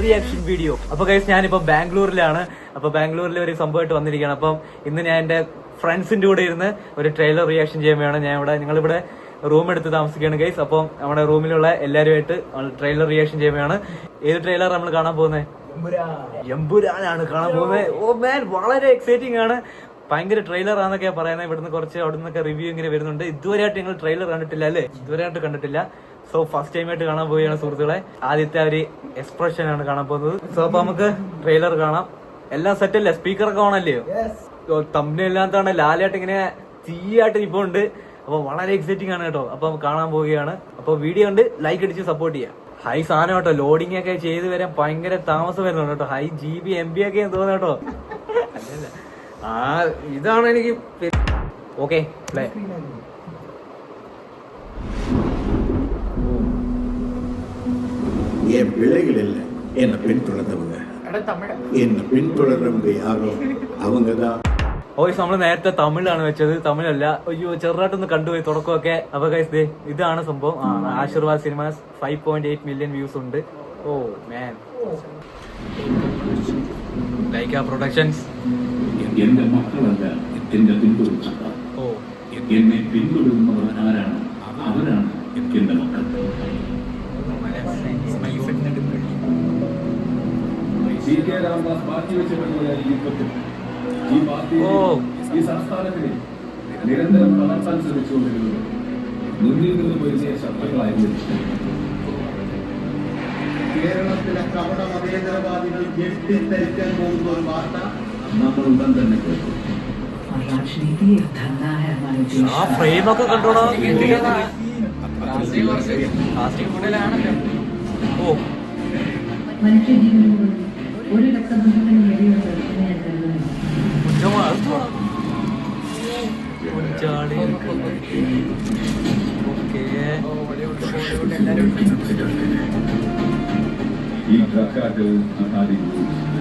Reaction video അപ്പൊ കൈസ് ഞാനിപ്പോ ബാംഗ്ലൂരിലാണ്. അപ്പൊ ബാംഗ്ലൂരിൽ ഒരു സംഭവമായിട്ട് വന്നിരിക്കുകയാണ്. അപ്പം ഇന്ന് ഞാൻ എന്റെ ഫ്രണ്ട്സിന്റെ കൂടെ ഇരുന്ന് ഒരു ട്രെയിലർ റിയാക്ഷൻ ചെയ്യാൻ വേണം. ഞാൻ ഇവിടെ നിങ്ങളിവിടെ റൂം എടുത്ത് താമസിക്കുകയാണ് ഗൈസ് അപ്പം നമ്മുടെ റൂമിലുള്ള എല്ലാവരുമായിട്ട് ട്രെയിലർ റിയാക്ഷൻ ചെയ്യുകയാണ് ഏത് ട്രെയിലർ നമ്മൾ കാണാൻ പോകുന്നത്? എമ്പുരാനാണ് കാണാൻ പോകുന്നത്. ഓ മാൻ വളരെ എക്സൈറ്റിംഗ് ആണ്. ഭയങ്കര ട്രെയിലർ ആണെന്നൊക്കെ പറയുന്നത് ഇവിടുന്ന് കുറച്ച് അവിടെ നിന്നൊക്കെ റിവ്യൂ ഇങ്ങനെ വരുന്നുണ്ട്. ഇതുവരെയായിട്ട് ഞങ്ങൾ ട്രെയിലർ കണ്ടിട്ടില്ല അല്ലേ? ഇതുവരെയായിട്ട് കണ്ടിട്ടില്ല. സോ ഫസ്റ്റ് ടൈം ആയിട്ട് കാണാൻ പോവുകയാണ് സുഹൃത്തുക്കളെ. ആദ്യത്തെ ഒരു എക്സ്പ്രഷൻ ആണ് കാണാൻ പോകുന്നത്. സോ അപ്പൊ നമുക്ക് ട്രെയിലർ കാണാം. എല്ലാം സെറ്റ് അല്ലേ? സ്പീക്കർ ഒക്കെ ഓണല്ലയോ തമ്മിലില്ലാത്തതാണ് ലാലായിട്ട് ഇങ്ങനെ തീയായിട്ട് ഇപ്പൊ ഉണ്ട് അപ്പൊ വളരെ എക്സൈറ്റിംഗ് ആണ് കേട്ടോ. അപ്പൊ കാണാൻ പോവുകയാണ്. അപ്പൊ വീഡിയോ ഉണ്ട് ലൈക്ക് അടിച്ച് സപ്പോർട്ട് ചെയ്യാം. ഹൈ സാധനം കേട്ടോ. ലോഡിംഗ് ഒക്കെ ചെയ്ത് വരാൻ ഭയങ്കര താമസം വരുന്നുണ്ട് കേട്ടോ. High G B M B ഒക്കെ തോന്നുന്നു കേട്ടോ. അല്ലല്ല. ആ ഇതാണ് എനിക്ക് ഓക്കെ പ്ലേ என் பிள்ளைகள் இல்லை என்னை பின்தொடர்ந்தவங்க என்னை பின்தொடர்றவங்க யாரோ அவங்க தான் ഓയ്സ് നമ്മൾ നേരത്തെ തമിഴാണ് വെച്ചത് തമിഴല്ല അയ്യോ ചെറുതായിട്ടൊന്ന് കണ്ടുപോയി തുടക്കമൊക്കെ അപ്പൊ ഗൈസ് ദേ ഇതാണ് സംഭവം ആ Aashirvad cinemas five point eight million views ഉണ്ട് ഓ മാൻ ലൈക്ക പ്രൊഡക്ഷൻസ് എന്റെ മക്കളല്ല എന്റെ പിന്തുടർച്ച ഓ എന്നെ പിന്തുടരുന്നവർ ആരാണ്? അവരാണ് എന്റെ മക്കൾ. സി കെ രാംദാസ് പാർട്ടി വെച്ചിട്ടുള്ള ഈ ഈ പാർട്ടി ഓ. ഈ സംസ്ഥാനത്തിനെ നിരന്തരം തളർത്താൻ ശ്രമിച്ചുകൊണ്ടിരുന്നത് മുന്നിൽ നിന്ന് വരുന്ന ശബ്ദങ്ങളായിരുന്നു. കേരളത്തിലെ കപട മതേതരവാദികൾ ഞെട്ടിത്തരിക്കാൻ പോകുന്ന ഒരു വാർത്ത. നമ്മൾ ഉടൻ തന്നെ കേട്ടു ആ ഫ്രെയിം ഫ്രെയിമൊക്കെ കണ്ടോടാ ഓ മനുഷ്യജീവനോട് ഒരു രക്തബന്ധത്തിന് വേണ്ടിയുണ്ട് ഞാൻ കരുതുന്നു ഈ കക്കാട്ട്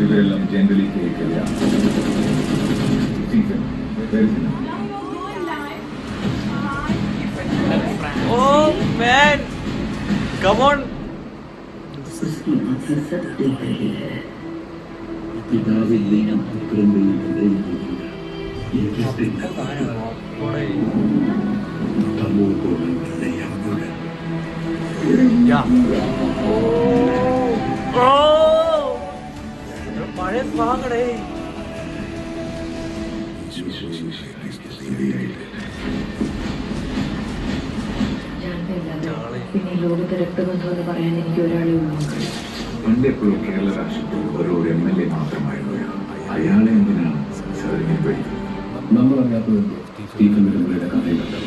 ഇവരെല്ലാം ജംഗലിലേക്ക് കേൾക്കുകയാണ് സ്റ്റീഫൻ വരുന്നു ഓ മാൻ കമോൺ उसकी आंखें सब देख रही है പിതാവില്ലെയും പുത്രന്റെയും പഴയ പിന്നെ ലോകത്തെ രക്തബന്ധം എന്ന് പറയാൻ എനിക്ക് ഒരാളെ ഉള്ളൂ. പണ്ടെപ്പോഴും കേരള രാഷ്ട്രത്തിൽ ഓരോ എം എൽ എ മാത്രമായിരുന്നു അയാളെ എന്തിനാണ് സാറിനെ പഠിക്കുന്നത് നമ്മളറിയാത്തത് സ്റ്റീഫൻ നെടുമ്പുഴയുടെ കഥയിലുണ്ട്.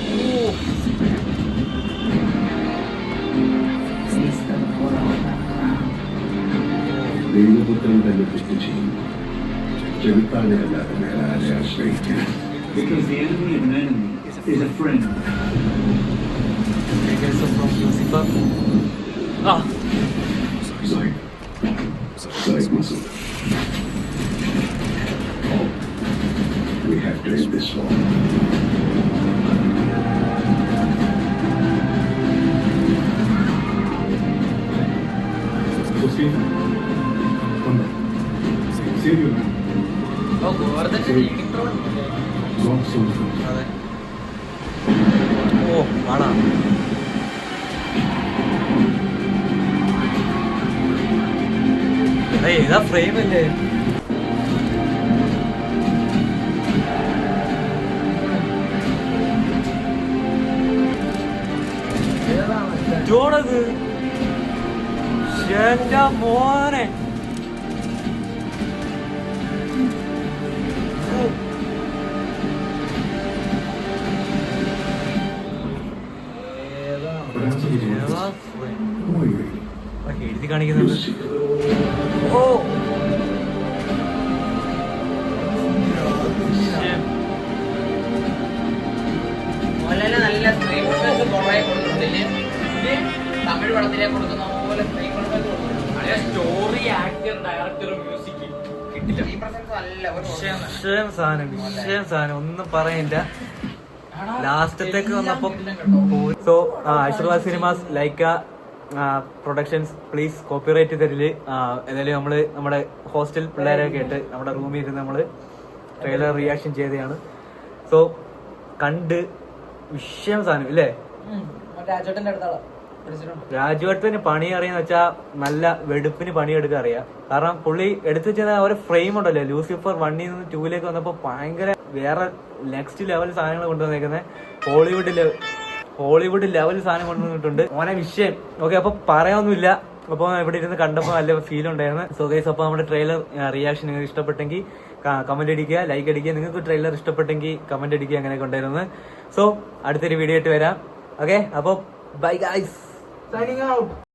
Face them for Because the enemy of an enemy is a friend. From Lucifer. Ah! Sorry, sorry. Sorry, sorry. Oh, we have to end this one. Sofía, Honda, Silvio, ഓ വാടാ. ഏതാ ഫ്രെയിം അല്ലേ ജോണത്? എന്റെ മോനെ. എഴുതി കാണിക്കുന്നുണ്ട്. Lucifer. ഓ. നല്ല കുറേ കൊടുക്കുന്നില്ലേ തമിഴ് പടത്തിലെ കൊടുക്കുന്ന പോലെ കൊടുക്കുന്നുണ്ട് സ്റ്റോറി ആക്ടർ ഡയറക്ടർ മ്യൂസിക് വിഷയം സാധനം വിഷയം സാധനം ഒന്നും പറയില്ല ലാസ്റ്റത്തേക്ക് വന്നപ്പോ so Aashirvad cinemas Lyca productions please copyright തരിൽ എന്തായാലും നമ്മൾ നമ്മുടെ ഹോസ്റ്റൽ പിള്ളേരെ കേട്ട് നമ്മുടെ റൂമിൽ ഇരുന്ന് നമ്മൾ ട്രെയിലർ റിയാക്ഷൻ ചെയ്തതാണ്. സോ കണ്ട് വിഷയം സാധനം ഇല്ലേ? രാജുവേട്ടന് പണി അറിയാന്ന് വെച്ചാ നല്ല വെടുപ്പിന് പണിയെടുക്കാൻ അറിയാം. കാരണം പുള്ളി എടുത്തു വെച്ചാൽ ഒരു ഫ്രെയിം ഉണ്ടല്ലോ ലൂസിഫർ വണ്ണിൽ നിന്ന് ടൂലേക്ക് വന്നപ്പോ ഭയങ്കര വേറെ നെക്സ്റ്റ് ലെവൽ സാധനങ്ങൾ കൊണ്ടുവന്നേക്കുന്നത് ഹോളിവുഡ് ലെവൽ ഹോളിവുഡ് ലെവൽ സാധനം കൊണ്ടുവന്നിട്ടുണ്ട്. ഓനെ വിഷയം. ഓക്കെ അപ്പൊ പറയാനൊന്നുമില്ല. അപ്പൊ ഇവിടെ ഇരുന്ന് കണ്ടപ്പോ നല്ല ഫീൽ ഉണ്ടായിരുന്നു. സോ ഗൈസ് അപ്പൊ നമ്മുടെ ട്രെയിലർ റിയാക്ഷൻ നിങ്ങൾക്ക് ഇഷ്ടപ്പെട്ടെങ്കിൽ കമന്റ് അടിക്കുക ലൈക്ക് അടിക്കുക. നിങ്ങൾക്ക് ട്രെയിലർ ഇഷ്ടപ്പെട്ടെങ്കിൽ കമന്റ് അടിക്കുക അങ്ങനെയൊക്കെ ഉണ്ടായിരുന്നു. സോ അടുത്തൊരു വീഡിയോ ആയിട്ട് വരാം. ഓക്കെ അപ്പൊ ബൈ ഗൈസ് സൈനിങ് ഔട്ട്